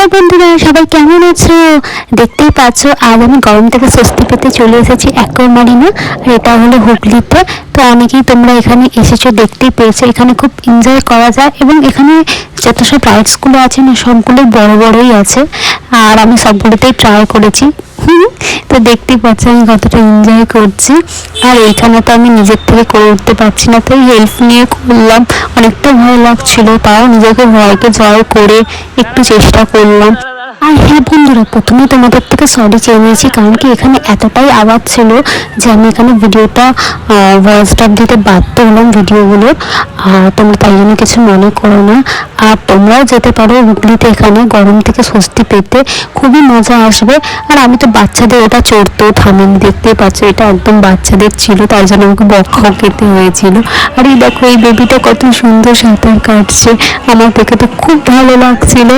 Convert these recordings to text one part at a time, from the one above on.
Hello বন্ধুরা, সবাই কেমন আছো? দেখতেই পাচ্ছ, আজ আমি গরম থেকে স্বস্তি পেতে চলে এসেছি অ্যাকোয়ামারিনা, আর এটা হলো হুগলিতে। তো অনেকেই তোমরা এখানে এসেছ, দেখতেই পেয়েছ। এখানে খুব এনজয় করা যায় এবং এখানে যত সব রাইডসগুলো আছে না সবগুলো বড় বড়ই আছে। আর আমি সবগুলোতেই ট্রাই করেছি। তো দেখতেই পাচ্ছি আমি কতটা এনজয় করছি। আর এইখানে তো আমি নিজের থেকে করে উঠতে পারছি না, তাই হেল্প নিয়ে করলাম। অনেকটা ভয় লাগছিল, তাও নিজেকে ভয়কে জয় করে একটু চেষ্টা করলাম। আর হ্যাঁ বন্ধুরা, প্রথমে তোমাদের থেকে সরি চেয়ে নিয়েছি, কারণ কি এখানে এতটাই আওয়াজ ছিল যে আমি এখানে ভিডিওটা ভয়েসটা দিতে বাধ্য হলাম ভিডিওগুলোর আর তোমরা তাই জন্য কিছু মনে করো না। আর তোমরাও যেতে পারো হুগলিতে এখানে। গরম থেকে স্বস্তি পেতে খুবই মজা আসবে। আর আমি তো বাচ্চাদের ওটা চড়তো থামিনি দেখতে পাচ্ছ, এটা একদম বাচ্চাদের ছিল, তাই জন্য আমাকে বক্ষাও খেতে হয়েছিল। আর এই দেখো, এই বেবিটা কত সুন্দর সাঁতার কাটছে, আমার দেখে তো খুব ভালো লাগছিল।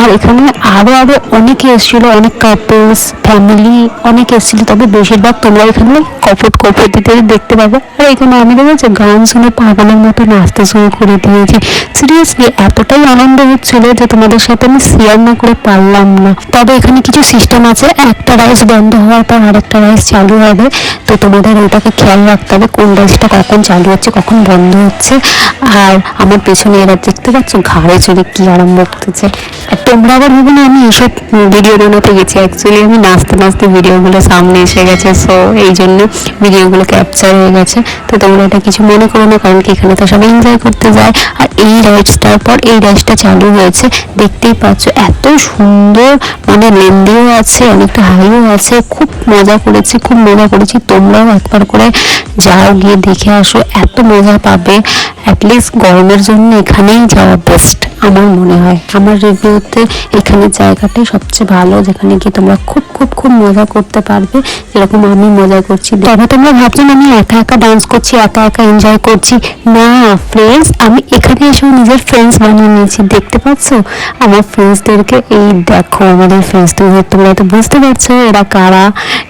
আর এখানে আরও আরও অনেকে এসেছিল, অনেক কাপলস ফ্যামিলি অনেকে এসেছিল, তবে বেশিরভাগ তোমরা এখানে কপট কপট দিতে দেখতে পাবে। আর এখানে আমি দেখেছি, গান শুনে পাগলের মতো নাচতে শুরু করে দিয়েছি। সিরিয়াসলি এতটাই আনন্দ হচ্ছিল যে তোমাদের সাথে আমি শেয়ার না করে পারলাম না। তবে এখানে কিছু সিস্টেম আছে, একটা রাইস বন্ধ হওয়ার পর আরেকটা রাইস চালু হবে। তো তোমাদের ওটাকে খেয়াল রাখতে হবে, কোন রাইসটা কখন চালু হচ্ছে, কখন বন্ধ হচ্ছে। আর আমার পেছনে এরা দেখতে পাচ্ছ, ঘাড়ে চড়ে কি আরম্ভ করতেছে। আর তোমরা আবার ভেবে না, আমি এসব ভিডিও বানাতে গেছি। অ্যাকচুয়ালি আমি নাচতে নাচতে ভিডিওগুলো সামনে এসে গেছে সো এই জন্য ভিডিওগুলো ক্যাপচার হয়ে গেছে। তো তোমরা এটা কিছু মনে করো না, কারণ কি এখানে তো সবাই এনজয় করতে যায়। আর এই রাইডসটার পর এই রাইডসটা চালু হয়েছে। দেখতেই পাচ্ছ, এত সুন্দর মানে লেন্দিও আছে, অনেকটা হাইও আছে, খুব মজা করেছি, খুব মজা করেছি। তোমরাও একবার করে যাও, গিয়ে দেখে আসো, এত মজা পাবে। অ্যাটলিস্ট গরমের জন্য এখানেই যাওয়া বেস্ট আমার মনে হয়। আমার রিভিউতে এখানে জায়গাটাই সবচেয়ে ভালো, যেখানে গিয়ে তোমরা খুব খুব খুব মজা করতে পারবে। যেরকম আমি মজা করছি। তবে তোমরা ভাবছেন আমি একা একা ডান্স করছি, একা একা এনজয় করছি? না ফ্রেন্ডস আমি এখানে এসেও নিজের ফ্রেন্ডস বানিয়ে নিয়েছি। দেখতে পাচ্ছ? আমার ফ্রেন্ডসদেরকে এই দেখো, আমাদের ফ্রেন্ডস তোমরা তো বুঝতে পারছ এরা কারা।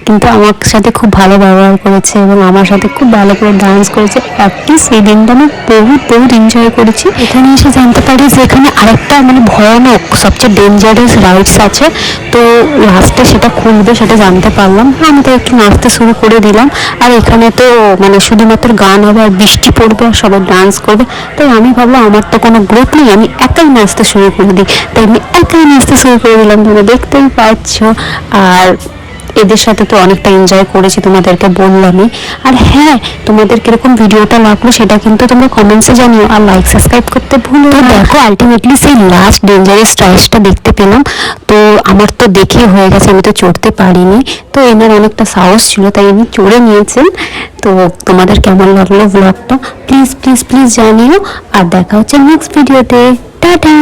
কিন্তু আমার সাথে খুব ভালো ব্যবহার করেছে এবং আমার সাথে খুব ভালো করে ডান্স করেছে। অ্যাটলিস্ট এই দিনটা আমি বহুত বহুত এনজয় করেছি। এখানে এসে জানতে পারি যে এখানে আরেকটা মানে ভয়ানক, সবচেয়ে ডেঞ্জারাস রাইডস আছে। তো লাস্টে সেটা খুলবে সেটা জানতে পারলাম। আমি তো একটু নাচতে শুরু করে দিলাম। আর এখানে তো মানে শুধুমাত্র গান হবে আর বৃষ্টি পড়বে আর সবাই ডান্স করবে। তাই আমি ভাবলাম আমার তো কোনো গ্রুপ নেই, আমি একাই নাচতে শুরু করে দিই। তাই আমি একাই নাচতে শুরু করে দিলাম, তোমরা দেখতেই পাচ্ছ। আর এদের সাথে তো অনেকটা এনজয় করেছি, তোমাদেরকে বললামই। আর হ্যাঁ তোমাদের কীরকম ভিডিওটা লাগল সেটা কিন্তু তোমরা কমেন্টসে জানিও, আর লাইক সাবস্ক্রাইব করতে ভুলো না। দেখো আলটিমেটলি সেই লাস্ট ডেঞ্জারাস ট্রাইসটা দেখতে পেলাম। তো আমার তো দেখে হয়ে গেছে, আমি তো চড়তে পারিনি। তো এনার অনেকটা সাহস ছিল, তাই আমি চড়ে নিয়েছেন। তো তোমাদের কেমন লাগল ব্লগটা প্লিজ প্লিজ প্লিজ জানিও। আর দেখা হচ্ছে নেক্সট ভিডিওতে টাটা!